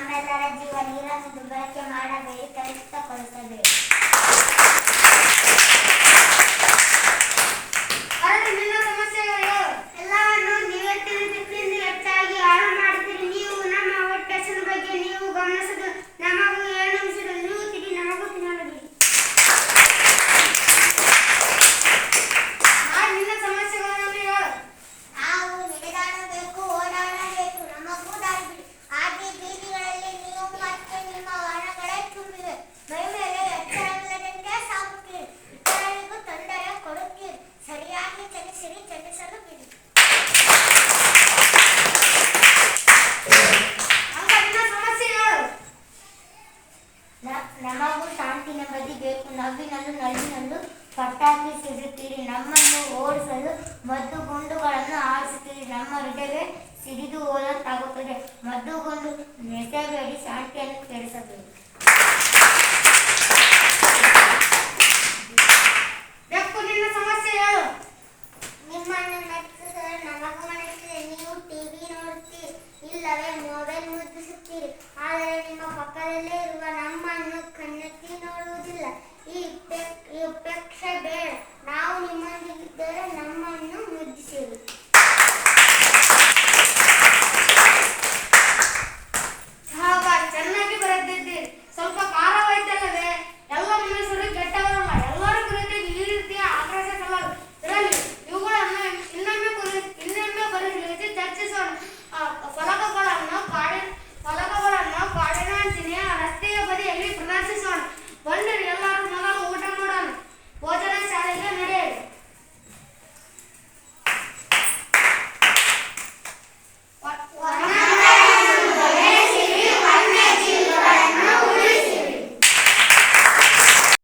ನಮ್ಮೆಲ್ಲರ ಜೀವ ನೀರನ್ನು ದುರ್ಬಳಕೆ ಮಾಡಬೇಡಿ ಕಲುಷಿತಗೊಳಿಸಬೇಡಿ ನಮಗೂ ಶಾಂತಿ ನೆಮ್ಮದಿ ಬೇಕು ನವ್ವಿನಲ್ಲೂ ನಲಿನಲ್ಲೂ ಪಟಾಕಿ ಸಿಡುತ್ತೀರಿ ನಮ್ಮನ್ನು ಓಡಿಸಲು ಮದ್ದು ಗುಂಡುಗಳನ್ನು ಆರಿಸುತ್ತೀರಿ ನಮ್ಮ ಹೃದಯವೇ ಸಿಡಿದು ಹೋದಂತಾಗುತ್ತದೆ ಮದ್ದು ಗುಂಡು